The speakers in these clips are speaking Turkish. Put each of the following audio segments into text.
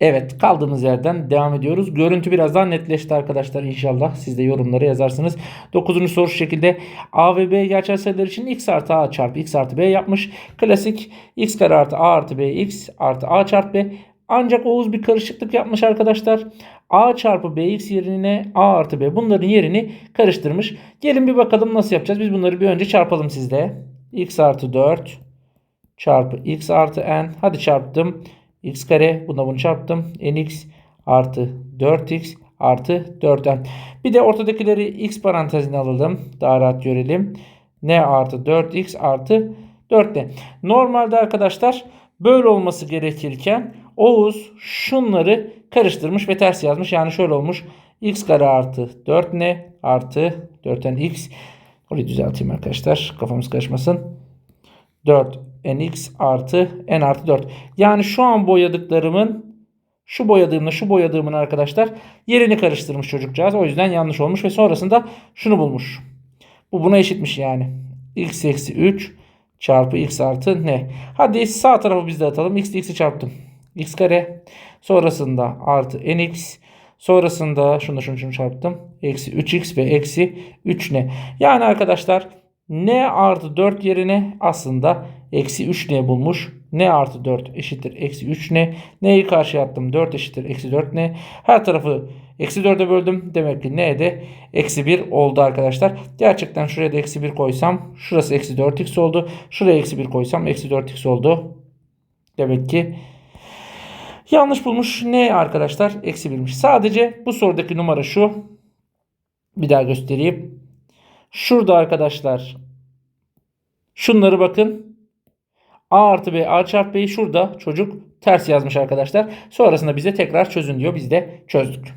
Evet kaldığımız yerden devam ediyoruz. Görüntü biraz daha netleşti arkadaşlar inşallah. Siz de yorumlara yazarsınız. 9. soru şu şekilde. A ve B gerçel sayılar için x artı a çarpı x artı b yapmış. Klasik x kare artı a artı b x artı a çarpı b. Ancak Oğuz bir karışıklık yapmış arkadaşlar. A çarpı bx yerine a artı b bunların yerini karıştırmış. Gelin bir bakalım nasıl yapacağız. Biz bunları bir önce çarpalım sizde. x artı 4 çarpı x artı n. Hadi çarptım. X kare buna bunu çarptım. nx artı 4x artı 4n. Bir de ortadakileri x parantezine alalım. Daha rahat görelim. n artı 4x artı 4n. Normalde arkadaşlar böyle olması gerekirken Oğuz şunları karıştırmış ve ters yazmış. Yani şöyle olmuş. x kare artı 4n artı 4nx. Orayı düzelteyim arkadaşlar. Kafamız karışmasın. 4 nx artı n artı 4. Yani şu an boyadıklarımın şu boyadığımla şu boyadığımın arkadaşlar yerini karıştırmış çocukcağız. O yüzden yanlış olmuş ve sonrasında şunu bulmuş. Bu buna eşitmiş yani. x eksi 3 çarpı x artı n. Hadi sağ tarafı biz de atalım. x x'i çarptım. x kare. Sonrasında artı nx. Sonrasında şunu şunu şunu çarptım. Eksi 3x ve eksi 3n. Yani arkadaşlar n artı 4 yerine aslında eksi 3n bulmuş. n artı 4 eşittir eksi 3n. n'yi karşıya attım. 4 eşittir eksi 4n. Her tarafı eksi 4'e böldüm. Demek ki n de eksi 1 oldu arkadaşlar. Gerçekten şuraya da eksi 1 koysam şurası eksi 4x oldu. Şuraya eksi 1 koysam eksi 4x oldu. Demek ki yanlış bulmuş. Ne arkadaşlar? Eksi 1'miş. Sadece bu sorudaki numara şu. Bir daha göstereyim. Şurada arkadaşlar şunları bakın. A artı B A çarpı B'yi şurada çocuk ters yazmış arkadaşlar. Sonrasında bize tekrar çözün diyor. Biz de çözdük.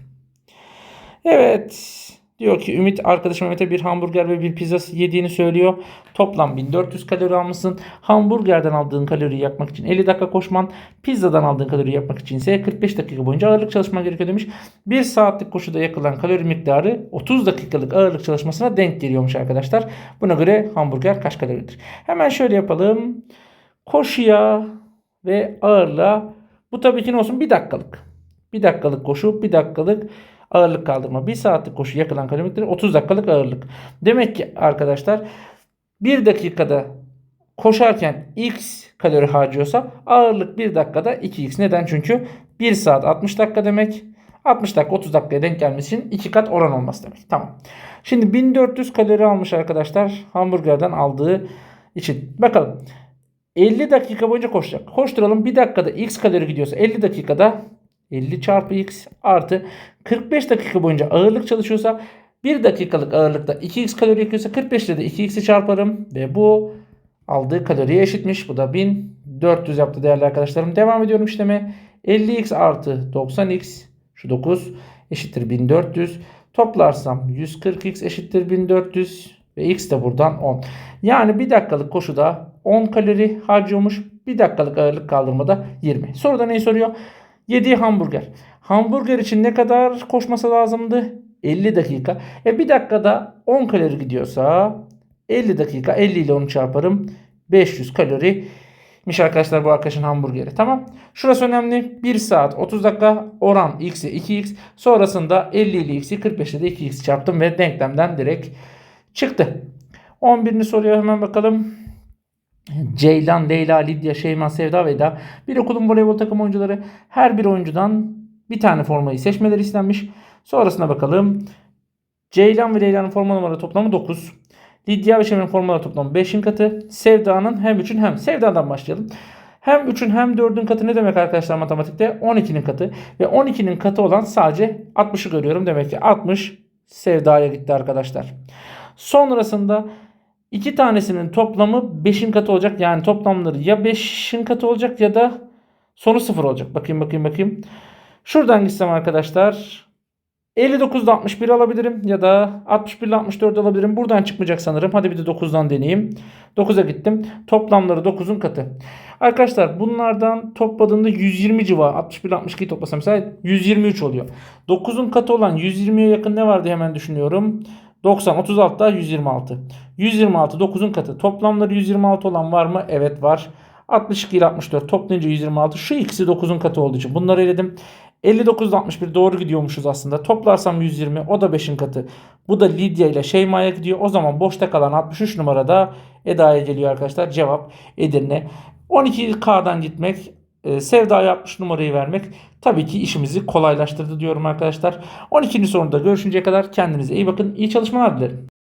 Evet. Diyor ki Ümit arkadaşım Mehmet'e bir hamburger ve bir pizza yediğini söylüyor. Toplam 1400 kalori almışsın. Hamburgerden aldığın kaloriyi yakmak için 50 dakika koşman. Pizzadan aldığın kaloriyi yakmak için ise 45 dakika boyunca ağırlık çalışman gerekiyor demiş. 1 saatlik koşuda yakılan kalori miktarı 30 dakikalık ağırlık çalışmasına denk geliyormuş arkadaşlar. Buna göre hamburger kaç kaloridir? Hemen şöyle yapalım. Koşuya ve ağırlığa bu tabii ki ne olsun? 1 dakikalık. 1 dakikalık koşu, 1 dakikalık ağırlık kaldırma. 1 saatlik koşu yakılan kalori miktarı 30 dakikalık ağırlık. Demek ki arkadaşlar 1 dakikada koşarken x kalori harcıyorsa ağırlık 1 dakikada 2x. Neden? Çünkü 1 saat 60 dakika demek. 60 dakika 30 dakikaya denk gelmesi için 2 kat oran olması demek. Tamam. Şimdi 1400 kalori almış arkadaşlar hamburgerden aldığı için. Bakalım. 50 dakika boyunca koşacak. Koşturalım. 1 dakikada x kalori gidiyorsa 50 dakikada 50 çarpı x artı 45 dakika boyunca ağırlık çalışıyorsa 1 dakikalık ağırlıkta 2x kalori yakıyorsa 45 ile de 2x'i çarparım ve bu aldığı kaloriye eşitmiş. Bu da 1400 yaptı değerli arkadaşlarım. Devam ediyorum işleme. 50x artı 90x şu 9 eşittir 1400. Toplarsam 140x eşittir 1400 ve x de buradan 10. Yani 1 dakikalık koşuda 10 kalori harcıyormuş. 1 dakikalık ağırlık kaldırmada 20. Soruda neyi soruyor? Yediği hamburger. Hamburger için ne kadar koşması lazımdı? 50 dakika. E bir dakikada 10 kalori gidiyorsa 50 dakika 50 ile onu çarparım. 500 kalorimiş arkadaşlar bu arkadaşın hamburgeri. Tamam. Şurası önemli. 1 saat 30 dakika oran x'e 2x. Sonrasında 50 ile x'i 45 ile de 2x çarptım ve denklemden direkt çıktı. 11. soruya hemen bakalım. Ceylan, Leyla, Lidya, Şeyma, Sevda, Veda. Bir okulun voleybol takım oyuncuları her bir oyuncudan bir tane formayı seçmeleri istenmiş. Sonrasına bakalım. Ceylan ve Leyla'nın forma numaraları toplamı 9. Lidya ve Şeyma'nın formaları toplamı 5'in katı. Sevda'nın hem 3'ün hem. Sevda'dan başlayalım. Hem 3'ün hem 4'ün katı ne demek arkadaşlar matematikte? 12'nin katı. Ve 12'nin katı olan sadece 60'ı görüyorum. Demek ki 60 Sevda'ya gitti arkadaşlar. Sonrasında İki tanesinin toplamı 5'in katı olacak. Yani toplamları ya 5'in katı olacak ya da sonu 0 olacak. Bakayım bakayım bakayım. Şuradan gitsem arkadaşlar 59 ile 61 alabilirim ya da 61 ile 64 alabilirim. Buradan çıkmayacak sanırım. Hadi bir de 9'dan deneyeyim. 9'a gittim. Toplamları 9'un katı. Arkadaşlar bunlardan topladığımda 120 civarı. 61 ile 62'yi toplasam mesela 123 oluyor. 9'un katı olan 120'ye yakın ne vardı hemen düşünüyorum. 90, 36 daha 126. 126 9'un katı. Toplamları 126 olan var mı? Evet var. 62 ile 64 toplayınca 126. Şu ikisi 9'un katı olduğu için bunları eledim. 59 ile 61 doğru gidiyormuşuz aslında. Toplarsam 120 o da 5'in katı. Bu da Lidya ile Şeyma'ya gidiyor. O zaman boşta kalan 63 numarada Eda'ya geliyor arkadaşlar. Cevap Edirne. 12K'dan gitmek e, Sevda'ya 60 numarayı vermek tabii ki işimizi kolaylaştırdı diyorum arkadaşlar. 12. soruda görüşünceye kadar kendinize iyi bakın. İyi çalışmalar dilerim.